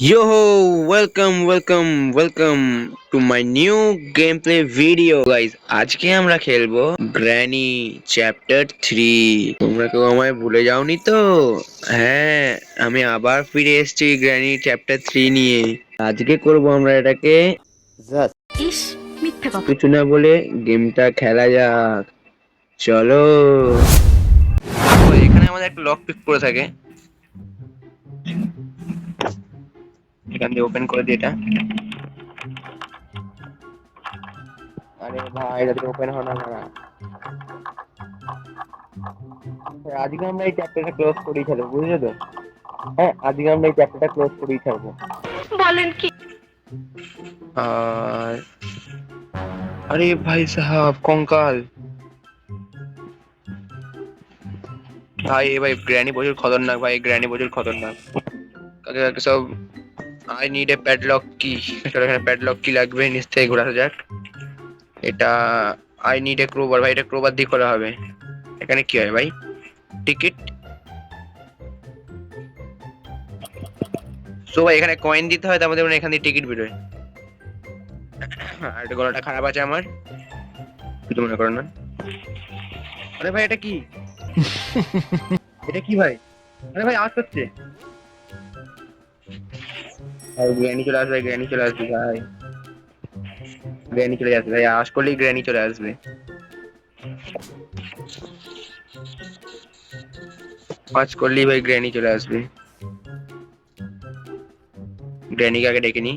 Yo, welcome, welcome, welcome to my new gameplay video, guys. আজকে আমরা খেলব granny chapter three তোমরা কেউ আমায় ভুলে যাওনি তো? হ্যাঁ আমি আবার ফিরে এসেছি গ্র্যানি চ্যাপ্টার থ্রি নিয়ে। আজকে করব আমরা এটাকে। ইস মিথ্যে কথা। কিছু না বলে গেমটা খেলা যাক। চলো। এখানে আমাদের একটা লক পিক করে থাকে। এখান দিয়ে ওপেন করে দিই এটা। আরে ভাই এটা ওপেন হয় না না। আজকে আমরা এই চ্যাপ্টারটা ক্লোজ করেই ছাড়বো বুঝলে তো? হ্যাঁ আজকে আমরা এই চ্যাপ্টারটা ক্লোজ করেই ছাড়বো। বলেন কি? আর আরে ভাই সাহাব কঙ্কাল। ভাই ভাই গ্র্যানি প্রচুর খতরনাক ভাই গ্র্যানি প্রচুর খতরনাক। কাকে কাকে সব আই নিড এ প্যাডলক কি চলো এখানে প্যাডলক কি লাগবে নিচ থেকে ঘোরানো যাক। এটা আই নিড এ ক্রোবার ভাই এটা ক্রোবার দিয়ে করা হবে। এখানে কি হয় ভাই? টিকিট সো ভাই এখানে কয়েন দিতে হয় তার মধ্যে মানে এখান দিয়ে টিকিট বেরোয়। আর এটা গলাটা খারাপ আছে আমার। কিছু মনে করো না। আরে ভাই এটা কি? এটা কি ভাই? আরে ভাই আওয়াজ করছে। ভাই গ্র্যানি চলে আসবে গ্র্যানি চলে আসবে ভাই। গ্র্যানি চলে আসবে ভাই আওয়াজ করলেই গ্র্যানি চলে আসবে। আওয়াজ করলেই ভাই গ্র্যানি চলে আসবে। গ্র্যানিকে আগে ডেকে নি?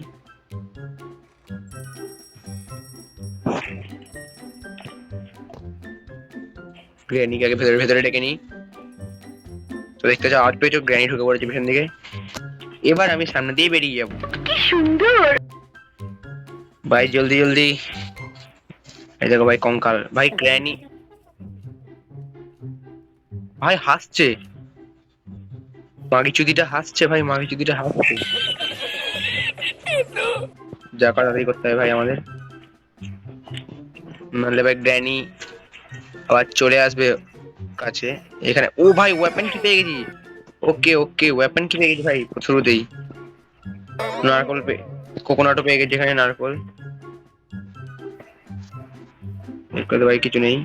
গ্র্যানিকে আগে ভেতরে ভেতরে ডেকে নি? তো দেখতে চাও আউট পেয়েছ গ্র্যানি ঢুকে পড়েছে পিছন দিকে। এবার আমি সামনে দিয়ে বেরিয়ে যাব। কি সুন্দর। ভাই জলদি জলদি। এই দেখো ভাই কঙ্কাল। ভাই গ্র্যানি। ভাই হাসছে। মাগি চুদিটা হাসছে ভাই মাগি চুদিটা হাসছে। যা তাই করতে হবে ভাই আমাদের। নাহলে ভাই গ্র্যানি আবার চলে আসবে কাছে। এখানে ও ভাই ওয়েপন কি পেয়ে গেছি? ওকে ওকে ওয়েপন কি পেয়ে গেছি ভাই, শুরুতেই। নারকল কোকোনাটও পেয়ে গেছি এখানে নারকল। এগুলো ভাই কিছু নেই।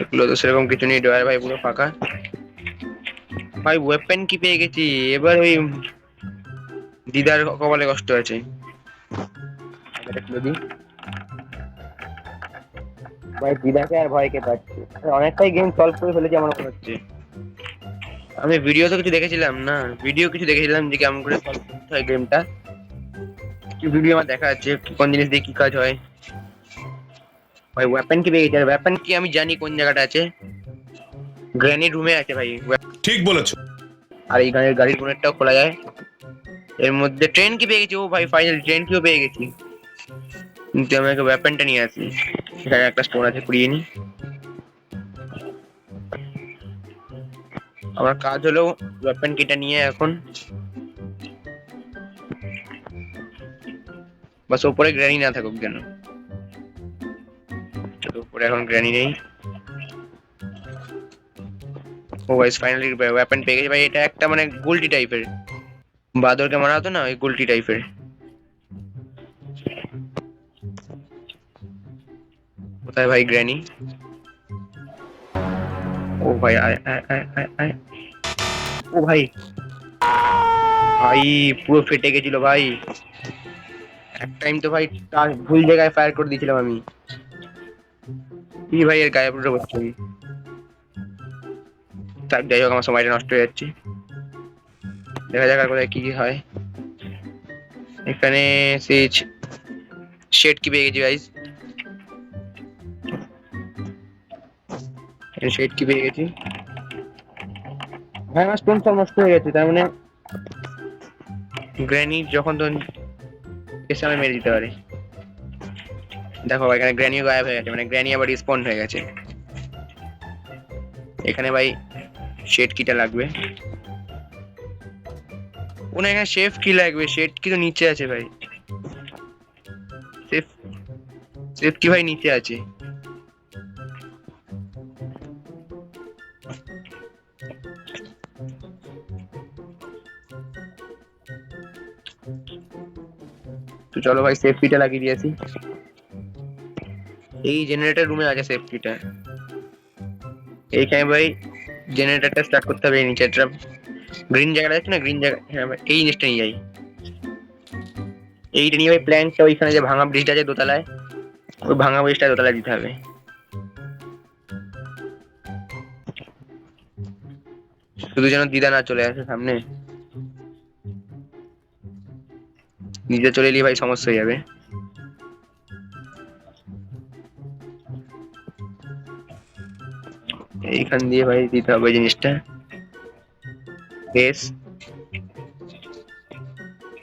এগুলো তো সেরকম কিছু নেই ডয়ার ভাই পুরো ফাঁকা। ভাই ওয়েপেন কি পেয়ে গেছি? এবার ওই দিদার কপালে কষ্ট আছে। ভাই দিদাকে আর ভয়কে পাচ্ছি। অনেকটাই গেম সলভ করে ফেলেছি আমার মনে হচ্ছে। আমি ভিডিও তো কিছু দেখেছিলাম না। ভিডিও কিছু দেখেছিলাম যে কেমন করে সলভ করতে হয় গেমটা কি ভিডিও আমার দেখা যাচ্ছে কোন জিনিস দিয়ে কি কাজ হয়? ভাই ওয়েপন কি পেয়ে গেছে ওয়েপন কি আমি জানি কোন জায়গাটা আছে? গ্র্যানি রুমে আছে ভাই। ঠিক বলেছ। আর এই গাড়ির গাড়ির বোনেটটাও খোলা যায়। এর মধ্যে ট্রেন কি পেয়ে গেছি? ও ভাই ফাইনাল ট্রেন কিও পেয়ে গেছি। কিন্তু আমি একটা ওয়েপনটা নিয়ে আসি। এখানে একটা স্টোন আছে কুড়িয়ে নি। আমার কাজ হলো ওয়েপন কিটা নিয়ে এখন। বাস উপরে গ্র্যানি না থাকুক যেন। উপরে এখন গ্র্যানি নেই। ও গাইস ফাইনালি ওয়েপন পেয়ে গেছি। ভাই, এটা একটা মানে গুলটি টাইপের বাদরকে মারা হতো না, ওই গুলটি টাইপের কোথায় ভাই গ্র্যানি ও ভাই, আয় আয় আয় আয় আয়। ও ভাই। ভাই, পুরো ফেটে গেছিল ভাই। এক টাইম তো ভাই ভুল জায়গায় ফায়ার করে দিয়েছিলাম আমি। কি ভাই এর গায়ে পুরো বসছে তার যাই হোক, আমার সময়টা নষ্ট হয়ে যাচ্ছে। দেখা যাক আর কোথায় কি কি হয়। এখানে সেই শেড কি পেয়ে গেছি গাইস শেড কি পেয়ে গেছি? ভাই আমার স্টোন সব নষ্ট হয়ে গেছে তার মানে গ্র্যানি যখন তখন এসে আমি মেরে দিতে পারে। দেখো ভাই, এখানে গ্র্যানিও গায়েব হয়ে গেছে মানে গ্র্যানি আবার রিসপন্ড হয়ে গেছে। এখানে ভাই শেড কিটা লাগবে। ও এখানে শেফ কি লাগবে শেড কি তো নিচে আছে ভাই। শেফ শেফ কি ভাই নিচে আছে। চলো ভাই সেফটিটা লাগিয়ে দিয়েছি। এই জেনারেটর রুমে আছে সেফটিটা এইখানে ভাই জেনারেটরটা স্টার্ট করতে হবে এই নিচেরটা গ্রিন জায়গাটা আছে না গ্রিন জায়গা হ্যাঁ ভাই, এই জিনিসটা নিয়ে যাই। এইটা নিয়ে ভাই প্ল্যানটা ওইখানে যে ভাঙা ব্রিজটা আছে দোতলায় ওই ভাঙা ব্রিজটা দোতলায় দিতে হবে। শুধু যেন দিদা না চলে আসে সামনে। নিজে চলে এলে ভাই সমস্যা হয়ে যাবে। এইখান দিয়ে ভাই দিতে হবে জিনিসটা। বেশ।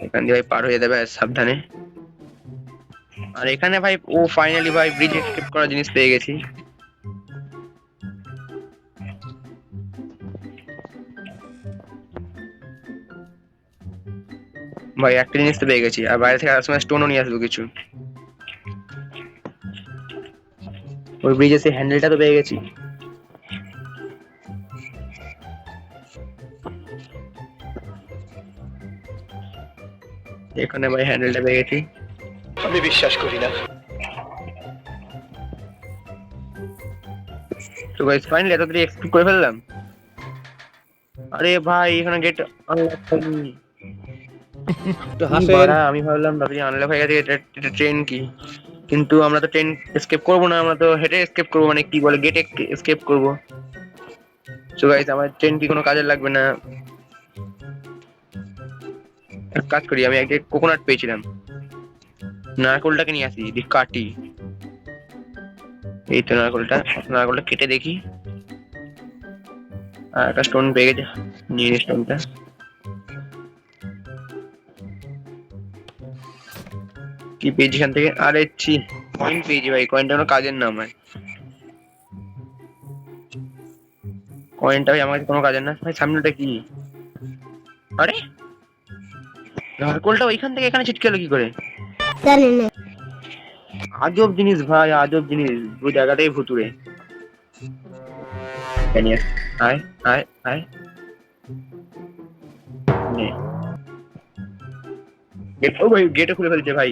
এখান দিয়ে ভাই পার হয়ে যাবে সাবধানে। আর এখানে ভাই ও ফাইনালি ভাই ব্রিজ এসকেপ করার জিনিস পেয়ে গেছি। ভাই একটা জিনিস তো পেয়ে গেছি। আর বাইরে থেকে আসার সময় স্টোনও নিয়ে আসব কিছু। ওই ব্রিজের সেই হ্যান্ডেলটা তো পেয়ে গেছি। এখানে ভাই হ্যান্ডেলটা পেয়ে গেছি। আমি বিশ্বাস করি না। তো গাইস ফাইনালি এত তাড়াতাড়ি এক্সপেক্ট করে ফেললাম। আরে ভাই এখানে গেট আমি ভাবলাম ভাবছি আনলক হয়ে গেছে এটা ট্রেন কি? কিন্তু আমরা তো ট্রেন এসকেপ করব না আমরা তো হেঁটে এসকেপ করব মানে কি বলে গেটে এসকেপ করব। সো গাইস আমার ট্রেন কি কোনো কাজে লাগবে না? এক কাজ করি আমি একটা কোকোনাট পেয়েছিলাম। নারকোলটাকে নিয়ে আসি দি কাটি। এই তো নারকোলটা নারকোলটা কেটে দেখি। আর একটা স্টোন পেয়ে গেছে নিয়ে স্টোনটা কি পেয়েছি এখান থেকে আরে ছি কয়েন পেয়েছি ভাই কয়েনটা কোনো কাজের নাম হয়। কয়েনটা ভাই আমার কোনো কাজের না ভাই সামনেটা কি? আরে? নারকোলটা ওইখান থেকে এখানে ছিটকে গেলো কি করে? আজব জিনিস ভাই আজব জিনিস পুরো জায়গাটাই ভুতুরে। আয় আয় আয়। গেট ও ভাই গেটে খুলে ফেলছে ভাই।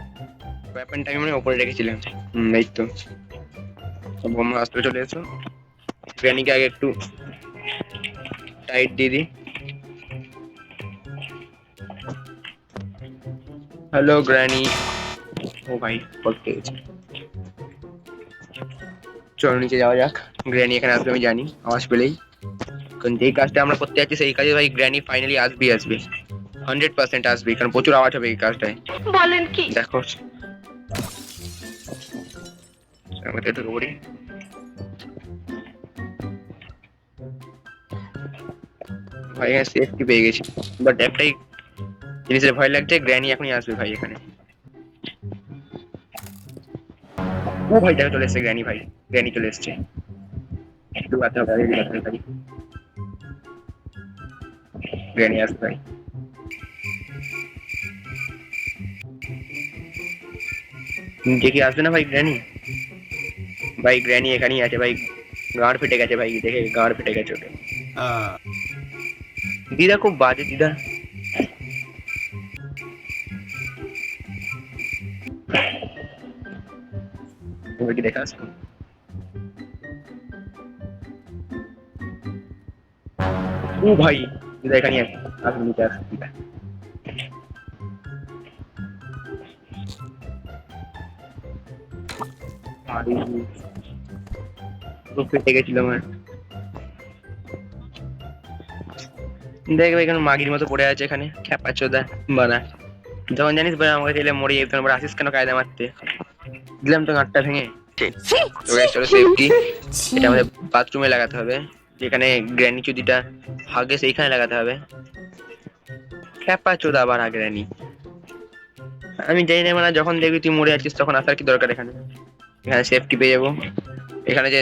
ব্যাপারটা আমি মানে ওপরে রেখেছিলাম। হুম এই তো। বোমা আসতে চলে এসো গ্র্যানিকে আগে একটু টাইট দিয়ে দিই। হ্যালো গ্র্যানি ও ভাই গেছে। চলো নিচে যাওয়া যাক। গ্র্যানি এখানে আসবে আমি জানি। আওয়াজ পেলেই। কারণ যেই কাজটা আমরা করতে যাচ্ছি সেই কাজে ভাই গ্র্যানি ফাইনালি আসবেই আসবে। হান্ড্রেড পার্সেন্ট আসবে কারণ প্রচুর আওয়াজ হবে এই কাজটায়। বলেন কি? দেখো। আমাকে ঢুকে পড়ি ভাই, এখানে সেফটি পেয়ে গেছি। বাট একটাই জিনিসের ভয় লাগছে গ্র্যানি এখনই আসবে ভাই এখানে। ও ভাই দেখো চলে এসছে গ্র্যানি ভাই। গ্র্যানি চলে এসছে। একটু বাদ হবে ভাই। গ্র্যানি আসবে ভাই। নিচে কি আসবে না ভাই গ্র্যানি ভাই গ্র্যানি এখানেই আছে ভাই গাঁড় ফেটে গেছে ভাই দেখে গাঁড় ফেটে গেছে ওকে দিদা খুব বাজে দিদা তুমি কি দেখা আসছো ও ভাই দিদা এখানে আছে আসুন নিচে আসুন দিদা আরে খুব ফেটে গেছিল আমার। দেখ ভাই এখানে মাগির মতো পড়ে আছে এখানে খ্যাপা চোদা বানা যখন জানিস ভাই আমাকে ছেলে মরে যেত না আসিস কেন কায়দা মারতে? দিলাম তো গাঁটটা ভেঙে। চলো সেফটি এটা আমাদের বাথরুমে লাগাতে হবে যেখানে গ্র্যানি চুদিটা হাগে সেইখানে লাগাতে হবে। খ্যাপা চোদা আবার গ্র্যানি আমি জানি না মানে যখন দেখবি তুই মরে আছিস তখন আসার কি দরকার এখানে? এখানে সেফটি পেয়ে যাব। এখানে যে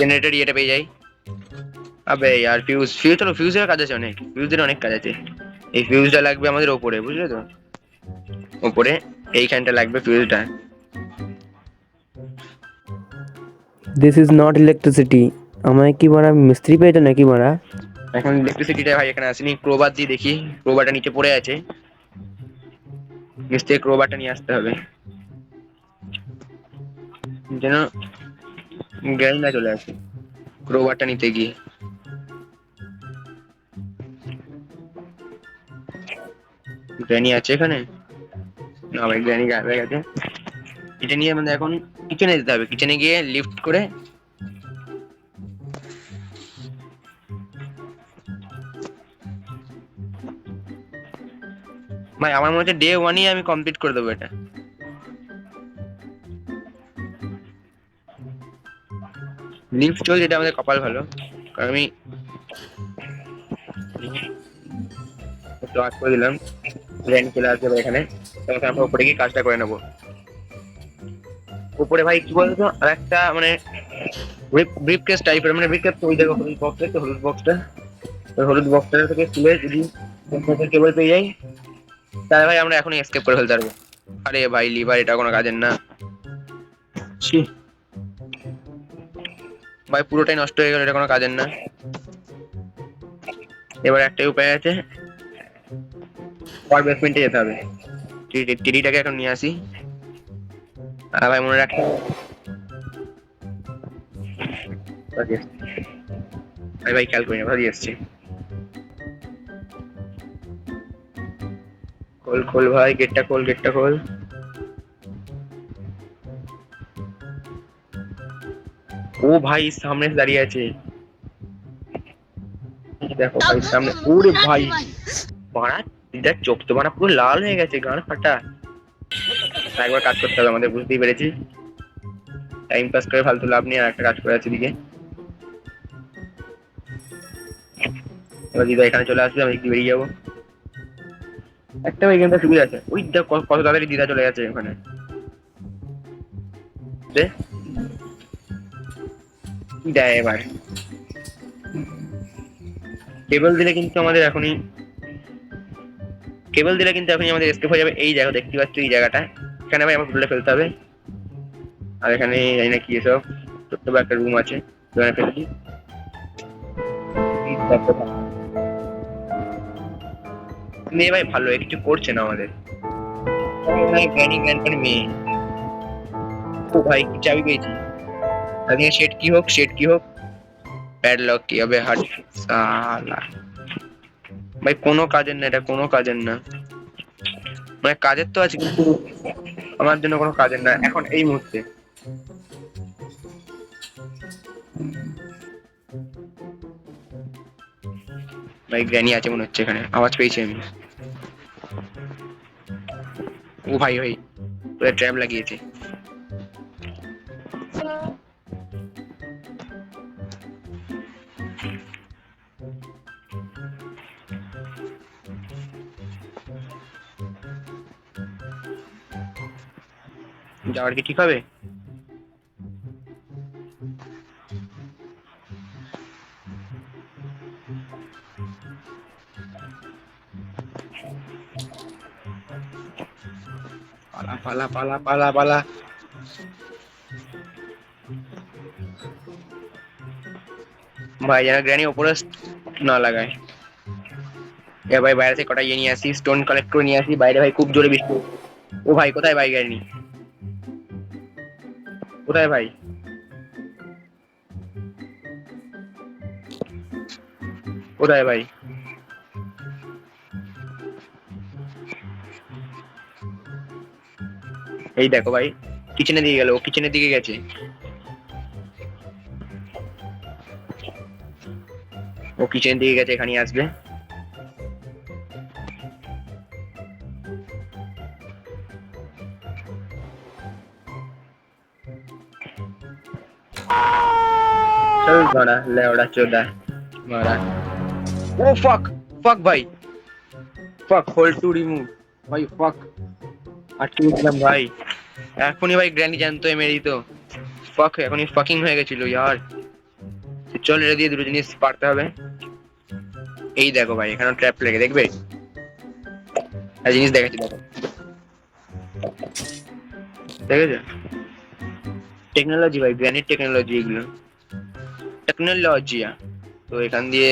জেনারেটর ইয়েটা পেয়ে যাই। আবে আর ফিউজ ফিউজ তো ফিউজের কাজ আছে অনেক ফিউজের অনেক কাজ আছে। এই ফিউজটা লাগবে আমাদের ওপরে বুঝলে তো? ওপরে এইখানটা লাগবে ফিউজটা দিস ইজ নট ইলেকট্রিসিটি আমায় কি মারা মিস্ত্রি পেয়েছ নাকি মারা? এখন ইলেকট্রিসিটিটা ভাই এখানে আসেনি ক্রোবার দিয়ে দেখি ক্রোবারটা নিচে পড়ে আছে। মিস্ত্রি ক্রোবারটা নিয়ে আসতে হবে। যেন গ্যাস চলে আসে। ক্রোবারটা নিতে গিয়ে। গ্র্যানি আছে এখানে? না, ভাই গ্র্যানি হয়ে গেছে। এটা নিয়ে আমাদের এখন কিচেনে যেতে হবে। কিচেনে গিয়ে লিফট করে ভাই, আমার মনে হচ্ছে ডে ওয়ানই আমি কমপ্লিট করে দেবো এটা। লিফট চলছে এটা আমাদের কপাল ভালো। আমি একটু করে দিলাম। র্যান্ক চলে আসবে এখানে। আমরা উপরে গিয়ে কাজটা করে নেব। উপরে ভাই, কি বলতো? আর একটা মানে ব্রিফ কেস টাইপের মানে ব্রিফ কেস ওই দেখো, হলুদ বক্স আছে হলুদ বক্সটা ওই হলুদ বক্সটা থেকে তুলে যদি কেবল পেয়ে যাই, তাহলে ভাই আমরা এখনই এসকেপ করে ফেলতে পারব। আরে ভাই লিভার এটা কোনো কাজের না। ছি। ভাই পুরোটাই নষ্ট হয়ে গেল, এটা কোনো কাজের না। এবার একটাই উপায় আছে। পর বেসমেন্টে যেতে হবে। টিডিটাকে এখন নিয়ে আসি। আর ভাই মনে রাখতে ভাই ভাই, খেয়াল করি না ভালো এসছি। খোল খোল ভাই গেটটা খোল গেটটা খোল। ও ভাই সামনে দাঁড়িয়ে আছে। দেখো ভাই সামনে ওরে ভাই। বাড়া দিদার চোখ তো বাড়া পুরো লাল হয়ে গেছে গান ফাটা। একবার কাজ করতে হবে আমাদের বুঝতেই পেরেছি। টাইম পাস করে ফালতু লাভ নেই আর একটা কাজ করে আছে দিকে এবার দিদা এখানে চলে আসবে আমি একটু বেরিয়ে যাব। একটা ওই গেমটা সুবিধা আছে। ওই দেখ কত তাড়াতাড়ি দিদা চলে গেছে ওখানে দে। দেয় এবার। কেবল দিলে কিন্তু আমাদের এখনই, কেবল দিলে কিন্তু এখনই আমাদের এসকেপ হয়ে যাবে। এই জায়গা দেখতে পাচ্ছ এই জায়গাটা। এখানে ভাই আমার তুলে ফেলতে হবে। আর এখানে জানি না কি এসব। ছোট্ট একটা রুম আছে ওখানে ফেলে দিই। মেয়ে ভাই ভালো কিছু করছে না আমাদের। জ্ঞানী জ্ঞান করে মেয়ে। ও ভাই চাবি পেয়েছি। আজকে সেট কি হোক সেট কি হোক প্যাডলক কি হবে, হাট সালা। ভাই, কোনো কাজের না এটা, কোনো কাজের না। মানে কাজের তো আছে, কিন্তু আমার জন্য কোনো কাজের না, এখন এই মুহূর্তে। ভাই গ্র্যানি আছে মনে হচ্ছে এখানে, আওয়াজ পেয়েছি আমি। ও ভাই ভাই ট্র্যাপ লাগিয়েছে। যাওয়ার কি ঠিক হবে? পালা পালা পালা পালা পালা। ভাই যেন গ্র্যানি ওপরে না লাগায়। এ ভাই, বাইরে থেকে কটা ইয়ে নিয়ে আসি স্টোন কালেক্ট করে নিয়ে আসি। বাইরে ভাই, খুব জোরে বৃষ্টি। ও ভাই, কোথায় ভাই গ্র্যানি কোথায় ভাই। কোথায় ভাই। এই দেখো ভাই কিচেনের দিকে গেল, ও কিচেনের দিকে গেছে। ও কিচেনের দিকে গেছে এখানে আসবে। মারা লেওড়া চোদা মারা ও ফাক ফাক ভাই ফাক হোল্ড টু রিমুভ ভাই ফাক আটকে গেছিলাম ভাই এখনই ভাই গ্র্যান্ডি জানতো মেরে দিত ফাক এখনই ফাকিং হয়ে গেছিল ইয়ার। চল এটা দিয়ে দুটো জিনিস পারতে হবে। এই দেখো ভাই এখানে ট্র্যাপ লেগে দেখবে? আর জিনিস দেখাচ্ছি দেখো। দেখেছ? টেকনোলজি ভাই গ্র্যানিট টেকনোলজি এগুলো। টেকনোলজি তো এখান দিয়ে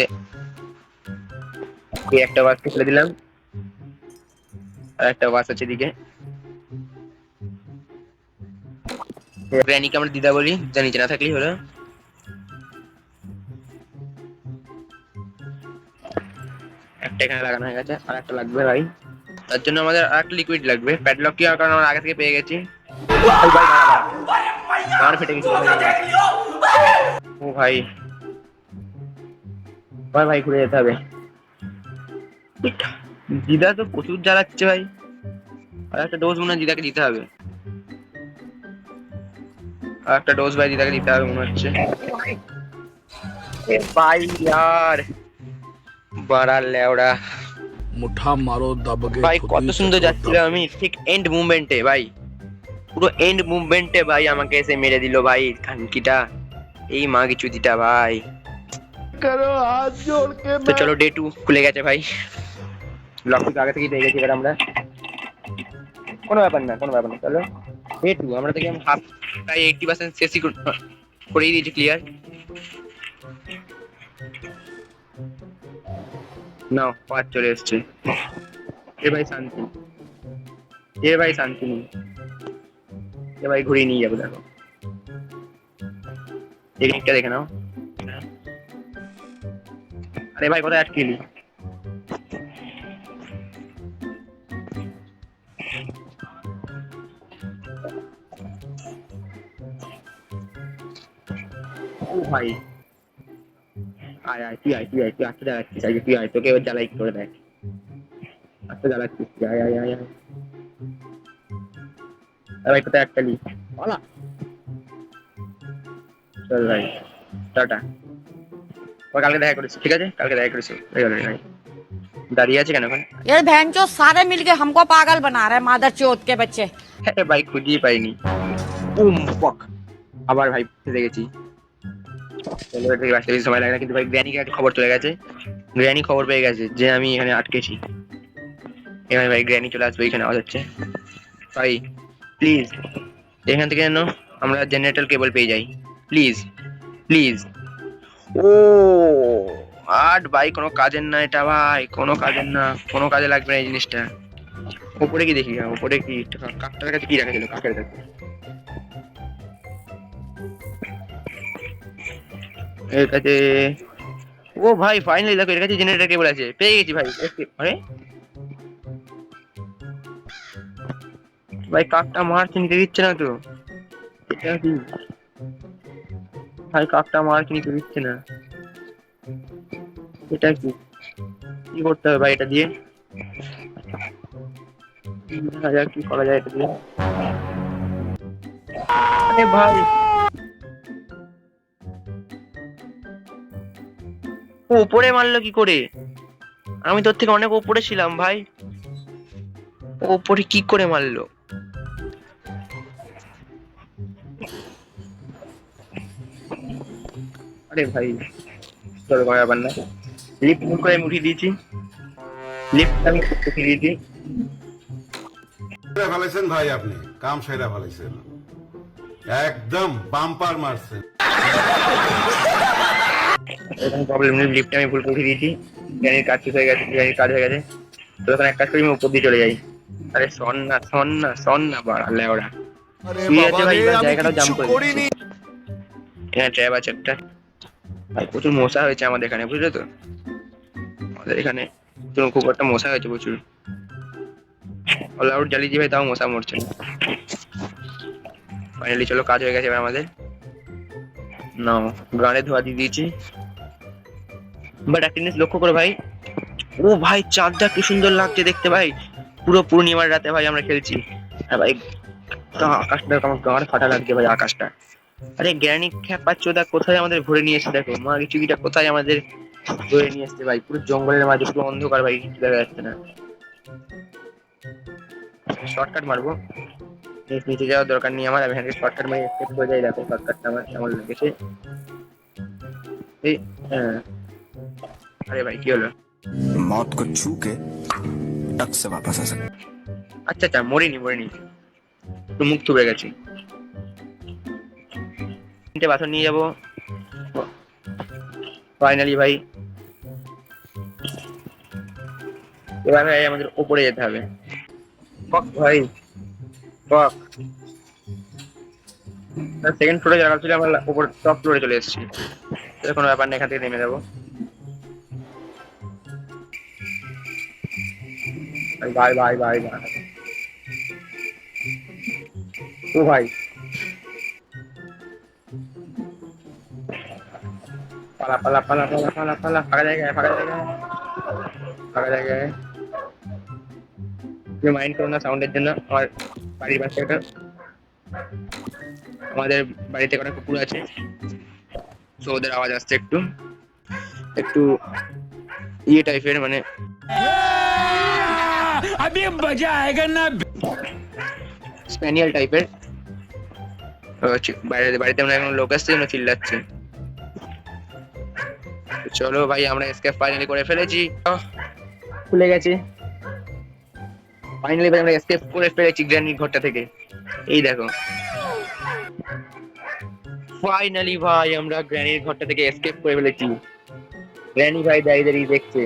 এই একটা বাস ফেলে দিলাম। আর একটা বাস আছে দিকে গ্র্যানিকে আমরা দিদা বলি যা নিচে না থাকলেই হলো। একটা এখানে লাগানো হয়ে গেছে আর একটা লাগবে ভাই। তার জন্য আমাদের আর একটা লিকুইড লাগবে। প্যাডলক কি কারণ আমরা আগে থেকে পেয়ে গেছি। আমার ফেটে গেছিল ও ভাই। ভাই ভাই ঘুরে যেতে হবে। দিদা তো প্রচুর জ্বালাচ্ছে ভাই। আর একটা ডোজ মনে হয় দিদাকে দিতে হবে। আর একটা ডোজ ভাই দিদাকে দিতে হবে মনে হচ্ছে। ভাই আর বড়া লেওড়া। মুঠা মারো দাবগে ভাই কত সুন্দর যাচ্ছিলাম আমি। ঠিক এন্ড মুভমেন্টে ভাই। পুরো এন্ড মুভমেন্টে ভাই আমাকে এসে মেরে দিল ভাই খানকিটা। এই মা কি চুদিটা ভাই। তো চলো ডে টু খুলে গেছে ভাই। লকপিক আগে থেকেই পেয়ে গেছি এবার আমরা। কোনো ব্যাপার না কোনো ব্যাপার না চলো। ডে টু আমরা থেকে হাফ প্রায় এইটটি পার্সেন্ট শেষই কর- করেই দিয়েছি ক্লিয়ার নাও পাঁচ চলে এসছে। এ ভাই শান্তি। এ ভাই শান্তি নেই। এ ভাই ঘুরিয়ে নিয়ে যাব দেখো। টেকনিকটা দেখে নাও। আরে ভাই, কোথায় আটকে এলি? ভাই। আয় আয়, তুই আয় তুই আয়, তুই আজকে জ্বালাচ্ছিস। আজকে তুই আয়, তোকে এবার জ্বালাই করে দেখ। আজকে জ্বালাচ্ছিস আয় আয় আয় আয়। ভাই, কোথায় একটা লি বলা। চল ভাই টাটা ও কালকে দেখা করিস ঠিক আছে কালকে দেখা করিস হয়ে গেল ভাই দাঁড়িয়ে আছে কেন ওখানে ये बहन चो सारे मिलके हमको पागल बना रहे हैं मादर चौथ के बच्चे আরে ভাই খুঁজিয়ে পাইনি উম পক আবার ভাই ফেসে গেছি চলো এর থেকে বাঁচতে বেশি সময় লাগে না কিন্তু ভাই গ্র্যানিকে একটা খবর চলে গেছে গ্র্যানি খবর পেয়ে গেছে যে আমি এখানে আটকেছি এখানে ভাই গ্র্যানি চলে আসবে এখানে আওয়াজ হচ্ছে ভাই প্লিজ এখান থেকে যেন আমরা জেনারেটর কেবল পেয়ে যাই প্লিজ প্লিজ ও আট ভাই কোনো কাজের না এটা ভাই কোনো কাজের না কোনো কাজে লাগবে না এই জিনিসটা। উপরে কি দেখি? হ্যাঁ, উপরে কি? কাকটার কাছে কি রাখা ছিল? কাকের কাছে? এর কাছে ও ভাই ফাইনালি দেখো এর কাছে জেনারেটর কেবল আছে। পেয়ে গেছি ভাই আরে? ভাই কাকটা মারছে নিতে দিচ্ছে না তো। এটা কি? ভাই কাকটা মারছে নিতে দিচ্ছে না। এটা কি? কি করতে হবে ভাই এটা দিয়ে? দেখা যাক কি করা যায় এটা দিয়ে। আরে ভাই! উপরে মারলো কি করে? আমি তোর থেকে অনেক উপরে ছিলাম ভাই। উপরে কি করে মারলো? আরে ভাই চলো কোনো ব্যাপার না। লিফট বুক করে আমি উঠিয়ে দিয়েছি। লিফট আমি উঠিয়ে দিয়েছি ফেলেছেন ভাই আপনি? কাম সেরা ফেলেছেন। একদম বাম্পার মারছেন। এরকম প্রবলেম নেই লিফটে আমি ভুল করে উঠিয়ে দিয়েছি। গাড়ির কাজ শেষ হয়ে গেছে গাড়ির কাজ হয়ে গেছে। তো ওখানে এক কাজ করি আমি উপর দিয়ে চলে যাই। আরে শোন না শোন না শোন না বাড়ালে ওরা শুয়ে আছে ভাই জায়গাটা জাম করে। এখানে ট্র্যাপ আছে একটা। ভাই, প্রচুর মশা হয়েছে আমাদের এখানে, বুঝলে তো? আমাদের এখানে প্রচুর খুব একটা মশা হয়েছে প্রচুর। অল আউট জ্বালিয়ে ভাই তাও মশা মরছে ফাইনালি চলো, কাজ হয়ে গেছে ভাই আমাদের। না গানে ধোয়া দিয়ে দিয়েছি। বাট একটা জিনিস লক্ষ্য করো ভাই। ও ভাই, চাঁদটা কি সুন্দর লাগছে দেখতে ভাই। পুরো পূর্ণিমার রাতে ভাই আমরা খেলছি। হ্যাঁ ভাই আকাশটা আমার গাঁড় ফাটা লাগছে ভাই আকাশটা। আরে জ্ঞানী খ্যাপা চোদা কোথায় আমাদের ভরে নিয়ে এসে দেখো মা চুকিটা কোথায় আমাদের ধরে নিয়ে এসছে ভাই পুরো জঙ্গলের মাঝে পুরো অন্ধকার ভাই কিছু দেখা যাচ্ছে না শর্টকাট মারবো নিচ- নিচে যাওয়ার দরকার নেই আমার আমি এখানে শর্টকাট মারি স্টেপ করে যাই দেখো শর্টকাটটা আমার কেমন লেগেছে এই হ্যাঁ আরে ভাই কি হলো मौत को छू के टक से वापस आ सकते আচ্ছা আচ্ছা মরিনি মরিনি একটু মুখ থুবে গেছি তিনটে বাসন নিয়ে যাব। ফাইনালি ভাই। এবার ভাই আমাদের উপরে যেতে হবে। কক ভাই কক সেকেন্ড ফ্লোরে জায়গা ছিল আমরা উপর টপ ফ্লোরে চলে এসেছি। কোনো ব্যাপার নেই এখান থেকে নেমে যাব। ভাই ভাই ভাই ভাই ও ভাই। পালা পালা পালা পালা পালা পালা ফাঁকা জায়গায় ফাঁকা জায়গায় ফাঁকা জায়গায় তুমি মাইন্ড করো না সাউন্ডের জন্য আমার বাড়ির পাশে একটা আমাদের বাড়িতে কটা কুকুর আছে তো ওদের আওয়াজ আসছে একটু একটু ইয়ে টাইপের মানে अभी मजा आएगा ना স্প্যানিয়াল টাইপের বাইরে বাড়িতে আমরা এখন লোক আসছে জন্য চিল্লাচ্ছে তো চলো ভাই আমরা এসকেপ ফাইনালি করে ফেলেছি। খুলে গেছে। ফাইনালি ভাই আমরা এসকেপ করে ফেলেছি গ্র্যান্ডির ঘরটা থেকে। এই দেখো। ফাইনালি ভাই আমরা গ্র্যানির ঘরটা থেকে এসকেপ করে ফেলেছি। গ্র্যানি ভাই দাঁড়িয়ে দাঁড়িয়ে দেখছে।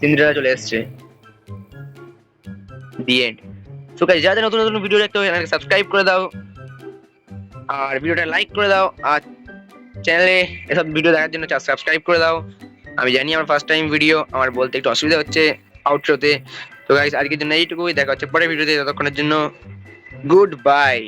সিন্দ্রেলা চলে এসছে। দি এন্ড সো গাইস যাদের নতুন নতুন ভিডিও দেখতে হবে চ্যানেলকে সাবস্ক্রাইব করে দাও। আর ভিডিওটা লাইক করে দাও, আর চ্যানেলে এসব ভিডিও দেখার জন্য সাবস্ক্রাইব করে দাও। আমি জানি আমার ফার্স্ট টাইম ভিডিও আমার বলতে একটু অসুবিধা হচ্ছে আউটরোতে তো গাইস আজকের জন্য এইটুকুই, দেখা হচ্ছে পরের ভিডিওতে ততক্ষণের জন্য গুড বাই